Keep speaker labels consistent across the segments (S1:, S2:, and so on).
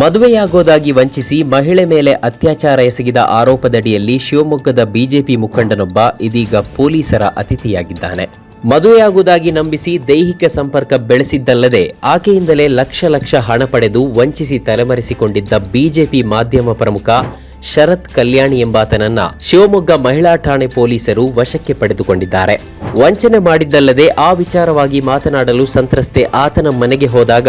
S1: ಮದುವೆಯಾಗೋದಾಗಿ ವಂಚಿಸಿ ಮಹಿಳೆ ಮೇಲೆ ಅತ್ಯಾಚಾರ ಎಸಗಿದ ಆರೋಪದಡಿಯಲ್ಲಿ ಶಿವಮೊಗ್ಗದ ಬಿಜೆಪಿ ಮುಖಂಡನೊಬ್ಬ ಇದೀಗ ಪೊಲೀಸರ ಅತಿಥಿಯಾಗಿದ್ದಾನೆ. ಮದುವೆಯಾಗುವುದಾಗಿ ನಂಬಿಸಿ ದೈಹಿಕ ಸಂಪರ್ಕ ಬೆಳೆಸಿದ್ದಲ್ಲದೆ ಆಕೆಯಿಂದಲೇ ಲಕ್ಷ ಲಕ್ಷ ಹಣ ಪಡೆದು ವಂಚಿಸಿ ತಲೆಮರೆಸಿಕೊಂಡಿದ್ದ ಬಿಜೆಪಿ ಮಾಧ್ಯಮ ಪ್ರಮುಖ ಶರತ್ ಕಲ್ಯಾಣಿ ಎಂಬಾತನನ್ನ ಶಿವಮೊಗ್ಗ ಮಹಿಳಾ ಠಾಣೆ ಪೊಲೀಸರು ವಶಕ್ಕೆ ಪಡೆದುಕೊಂಡಿದ್ದಾರೆ. ವಂಚನೆ ಮಾಡಿದ್ದಲ್ಲದೆ ಆ ವಿಚಾರವಾಗಿ ಮಾತನಾಡಲು ಸಂತ್ರಸ್ತೆ ಆತನ ಮನೆಗೆ ಹೋದಾಗ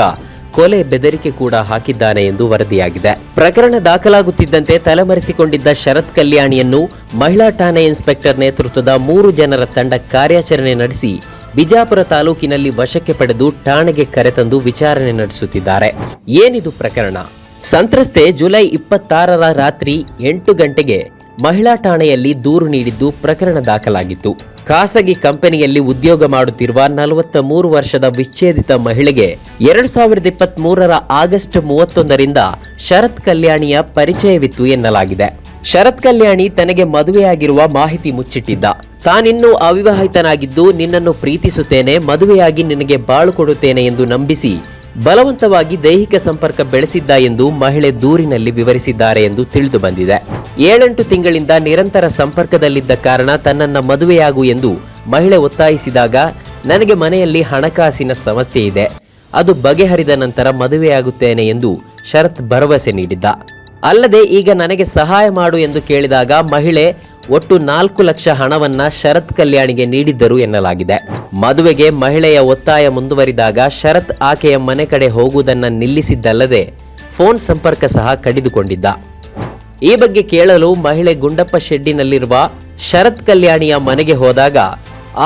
S1: ಕೊಲೆ ಬೆದರಿಕೆ ಕೂಡ ಹಾಕಿದ್ದಾನೆ ಎಂದು ವರದಿಯಾಗಿದೆ. ಪ್ರಕರಣ ದಾಖಲಾಗುತ್ತಿದ್ದಂತೆ ತಲೆಮರೆಸಿಕೊಂಡಿದ್ದ ಶರತ್ ಕಲ್ಯಾಣಿಯನ್ನು ಮಹಿಳಾ ಠಾಣೆ ಇನ್ಸ್ಪೆಕ್ಟರ್ ನೇತೃತ್ವದ ಮೂರು ಜನರ ತಂಡ ಕಾರ್ಯಾಚರಣೆ ನಡೆಸಿ ಬಿಜಾಪುರ ತಾಲೂಕಿನಲ್ಲಿ ವಶಕ್ಕೆ ಪಡೆದು ಠಾಣೆಗೆ ಕರೆತಂದು ವಿಚಾರಣೆ ನಡೆಸುತ್ತಿದ್ದಾರೆ. ಏನಿದು ಪ್ರಕರಣ? ಸಂತ್ರಸ್ತೆ ಜುಲೈ ಇಪ್ಪತ್ತಾರರ ರಾತ್ರಿ ಎಂಟು ಗಂಟೆಗೆ ಮಹಿಳಾ ಠಾಣೆಯಲ್ಲಿ ದೂರು ನೀಡಿದ್ದು ಪ್ರಕರಣ ದಾಖಲಾಗಿತ್ತು. ಖಾಸಗಿ ಕಂಪನಿಯಲ್ಲಿ ಉದ್ಯೋಗ ಮಾಡುತ್ತಿರುವ ನಲವತ್ತ ಮೂರು ವರ್ಷದ ವಿಚ್ಛೇದಿತ ಮಹಿಳೆಗೆ ಎರಡು ಸಾವಿರದ ಇಪ್ಪತ್ತ್ ಮೂರರ ಆಗಸ್ಟ್ ಮೂವತ್ತೊಂದರಿಂದ ಶರತ್ ಕಲ್ಯಾಣಿಯ ಪರಿಚಯವಿತ್ತು ಎನ್ನಲಾಗಿದೆ. ಶರತ್ ಕಲ್ಯಾಣಿ ತನಗೆ ಮದುವೆಯಾಗಿರುವ ಮಾಹಿತಿ ಮುಚ್ಚಿಟ್ಟಿದ್ದ. ತಾನಿನ್ನೂ ಅವಿವಾಹಿತನಾಗಿದ್ದು ನಿನ್ನನ್ನು ಪ್ರೀತಿಸುತ್ತೇನೆ, ಮದುವೆಯಾಗಿ ನಿನಗೆ ಬಾಳು ಕೊಡುತ್ತೇನೆ ಎಂದು ನಂಬಿಸಿ ಬಲವಂತವಾಗಿ ದೈಹಿಕ ಸಂಪರ್ಕ ಬೆಳೆಸಿದ್ದ ಎಂದು ಮಹಿಳೆ ದೂರಿನಲ್ಲಿ ವಿವರಿಸಿದ್ದಾರೆ ಎಂದು ತಿಳಿದು ಬಂದಿದೆ. ಏಳೆಂಟು ತಿಂಗಳಿಂದ ನಿರಂತರ ಸಂಪರ್ಕದಲ್ಲಿದ್ದ ಕಾರಣ ತನ್ನನ್ನ ಮದುವೆಯಾಗು ಎಂದು ಮಹಿಳೆ ಒತ್ತಾಯಿಸಿದಾಗ, ನನಗೆ ಮನೆಯಲ್ಲಿ ಹಣಕಾಸಿನ ಸಮಸ್ಯೆ ಇದೆ. ಅದು ಬಗೆಹರಿದ ನಂತರ ಮದುವೆಯಾಗುತ್ತೇನೆ ಎಂದು ಶರತ್ ಭರವಸೆ ನೀಡಿದ್ದ. ಅಲ್ಲದೆ, ಈಗ ನನಗೆ ಸಹಾಯ ಮಾಡು ಎಂದು ಕೇಳಿದಾಗ ಮಹಿಳೆ ಒಟ್ಟು ನಾಲ್ಕು ಲಕ್ಷ ಹಣವನ್ನ ಶರತ್ ಕಲ್ಯಾಣಿಗೆ ನೀಡಿದ್ದರು ಎನ್ನಲಾಗಿದೆ. ಮದುವೆಗೆ ಮಹಿಳೆಯ ಒತ್ತಾಯ ಮುಂದುವರಿದಾಗ ಶರತ್ ಆಕೆಯ ಮನೆ ಕಡೆ ಹೋಗುವುದನ್ನ ನಿಲ್ಲಿಸಿದ್ದಲ್ಲದೆ ಫೋನ್ ಸಂಪರ್ಕ ಸಹ ಕಡಿದುಕೊಂಡಿದ್ದ. ಈ ಬಗ್ಗೆ ಕೇಳಲು ಮಹಿಳೆ ಗುಂಡಪ್ಪ ಶೆಡ್ಡಿನಲ್ಲಿರುವ ಶರತ್ ಕಲ್ಯಾಣಿಯ ಮನೆಗೆ ಹೋದಾಗ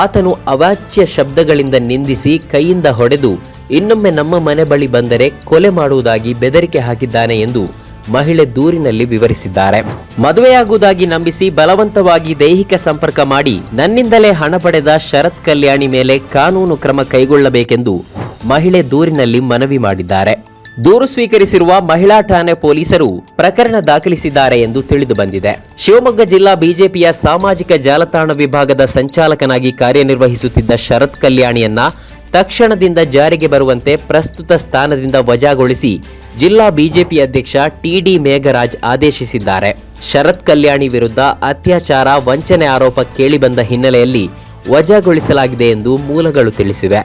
S1: ಆತನು ಅವಾಚ್ಯ ಶಬ್ದಗಳಿಂದ ನಿಂದಿಸಿ ಕೈಯಿಂದ ಹೊಡೆದು ಇನ್ನೊಮ್ಮೆ ನಮ್ಮ ಮನೆ ಬಳಿ ಬಂದರೆ ಕೊಲೆ ಮಾಡುವುದಾಗಿ ಬೆದರಿಕೆ ಹಾಕಿದ್ದಾನೆ ಎಂದು ಮಹಿಳೆ ದೂರಿನಲ್ಲಿ ವಿವರಿಸಿದ್ದಾರೆ. ಮದುವೆಯಾಗುವುದಾಗಿ ನಂಬಿಸಿ ಬಲವಂತವಾಗಿ ದೈಹಿಕ ಸಂಪರ್ಕ ಮಾಡಿ ನನ್ನಿಂದಲೇ ಹಣ ಪಡೆದ ಶರತ್ ಕಲ್ಯಾಣಿ ಮೇಲೆ ಕಾನೂನು ಕ್ರಮ ಕೈಗೊಳ್ಳಬೇಕೆಂದು ಮಹಿಳೆ ದೂರಿನಲ್ಲಿ ಮನವಿ ಮಾಡಿದ್ದಾರೆ. ದೂರು ಸ್ವೀಕರಿಸಿರುವ ಮಹಿಳಾ ಠಾಣೆ ಪೊಲೀಸರು ಪ್ರಕರಣ ದಾಖಲಿಸಿದ್ದಾರೆ ಎಂದು ತಿಳಿದು ಬಂದಿದೆ. ಶಿವಮೊಗ್ಗ ಜಿಲ್ಲಾ ಬಿಜೆಪಿಯ ಸಾಮಾಜಿಕ ಜಾಲತಾಣ ವಿಭಾಗದ ಸಂಚಾಲಕನಾಗಿ ಕಾರ್ಯನಿರ್ವಹಿಸುತ್ತಿದ್ದ ಶರತ್ ಕಲ್ಯಾಣಿಯನ್ನ ತಕ್ಷಣದಿಂದ ಜಾರಿಗೆ ಬರುವಂತೆ ಪ್ರಸ್ತುತ ಸ್ಥಾನದಿಂದ ವಜಾಗೊಳಿಸಿ ಜಿಲ್ಲಾ ಬಿಜೆಪಿ ಅಧ್ಯಕ್ಷ ಟಿಡಿ ಮೇಘರಾಜ್ ಆದೇಶಿಸಿದ್ದಾರೆ. ಶರತ್ ಕಲ್ಯಾಣಿ ವಿರುದ್ಧ ಅತ್ಯಾಚಾರ, ವಂಚನೆ ಆರೋಪ ಕೇಳಿಬಂದ ಹಿನ್ನೆಲೆಯಲ್ಲಿ ವಜಾಗೊಳಿಸಲಾಗಿದೆ ಎಂದು ಮೂಲಗಳು ತಿಳಿಸಿವೆ.